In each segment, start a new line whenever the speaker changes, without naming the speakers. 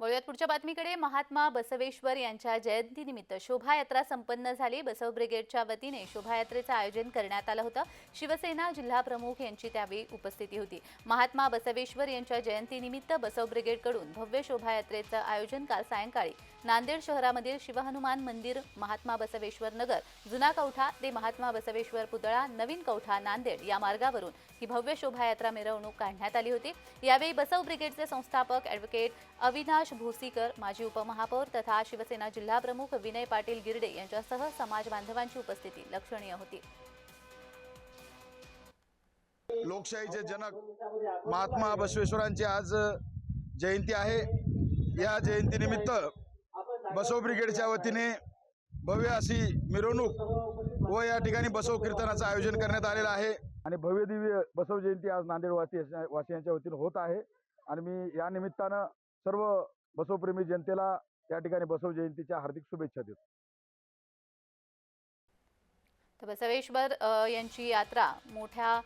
वळूयात पुढच्या बातमीकडे महात्मा बसवेश्वर यांच्या जयंतीनिमित्त शोभायात्रा संपन्न झाली. बसव ब्रिगेडच्या वतीने शोभायात्रेचं आयोजन करण्यात आलं होतं. शिवसेना जिल्हा प्रमुख यांची त्यावेळी उपस्थिती होती. महात्मा बसवेश्वर यांच्या जयंतीनिमित्त बसव ब्रिगेडकडून भव्य शोभायात्रेचं आयोजन काल सायंकाळी नांदेड शहरामधील शिवहनुमान मंदिर महात्मा बसवेश्वर नगर जुना कौठा ते महात्मा बसवेश्वर पुतळा नवीन कौठा नांदेड या मार्गावरून ही भव्य शोभायात्रा मिरवणूक काढण्यात आली होती. यावेळी बसव ब्रिगेडचे संस्थापक ॲडव्होकेट अविनाश भोसीकर माजी उपमहापौर तथा शिवसेना जिल्हाप्रमुख विनय पाटील गिरडे यांच्यासह समाज बांधवांची उपस्थिती लक्षणीय होती.
लोकशाहीचे जनक महात्मा बसवेश्वरांची आज जयंती आहे. या जयंतीनिमित्त बसव ब्रिगेडच्या वतीने भव्य अशी मिरवणूक व या ठिकाणी बसव कीर्तनाचं आयोजन करण्यात आलेलं आहे. आणि भव्य दिव्य बसव जयंती आज नांदेड वासी वासियांच्या वतीने होत आहे. आणि मी या निमित्तानं सर्व बसवप्रेमी जनतेला या ठिकाणी बसव जयंतीच्या हार्दिक शुभेच्छा देतो.
तर बसवेश्वर यांची यात्रा मोठ्या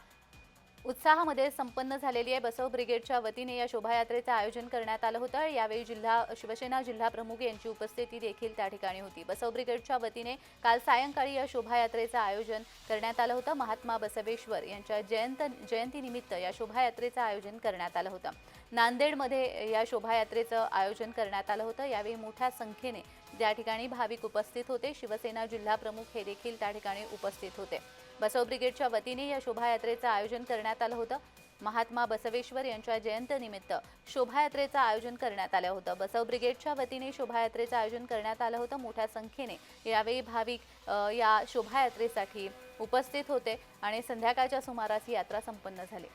उत्साहामध्ये संपन्न झालेली आहे. बसव ब्रिगेडच्या वतीने या शोभायात्रेचं आयोजन करण्यात आलं होतं. यावेळी जिल्हा शिवसेना जिल्हा प्रमुख यांची उपस्थिती देखील त्या ठिकाणी होती. बसव ब्रिगेडच्या वतीने काल सायंकाळी या शोभायात्रेचं आयोजन करण्यात आलं होतं. महात्मा बसवेश्वर यांच्या जयंत जयंतीनिमित्त या शोभायात्रेचं आयोजन करण्यात आलं होतं. नांदेडमध्ये या शोभायात्रेचं आयोजन करण्यात आलं होतं. यावेळी मोठ्या संख्येने त्या ठिकाणी भाविक उपस्थित होते. शिवसेना जिल्हा प्रमुख हे देखील त्या ठिकाणी उपस्थित होते. बसव ब्रिगेडच्या वतीने या शोभायात्रेचं आयोजन करण्यात आलं होतं. महात्मा बसवेश्वर यांच्या जयंतीनिमित्त शोभायात्रेचं आयोजन करण्यात आलं होतं. बसव ब्रिगेडच्या वतीने शोभायात्रेचं आयोजन करण्यात आलं होतं. मोठ्या संख्येने यावेळी भाविक या शोभायात्रेसाठी उपस्थित होते आणि संध्याकाळच्या सुमारास ही यात्रा संपन्न झाली.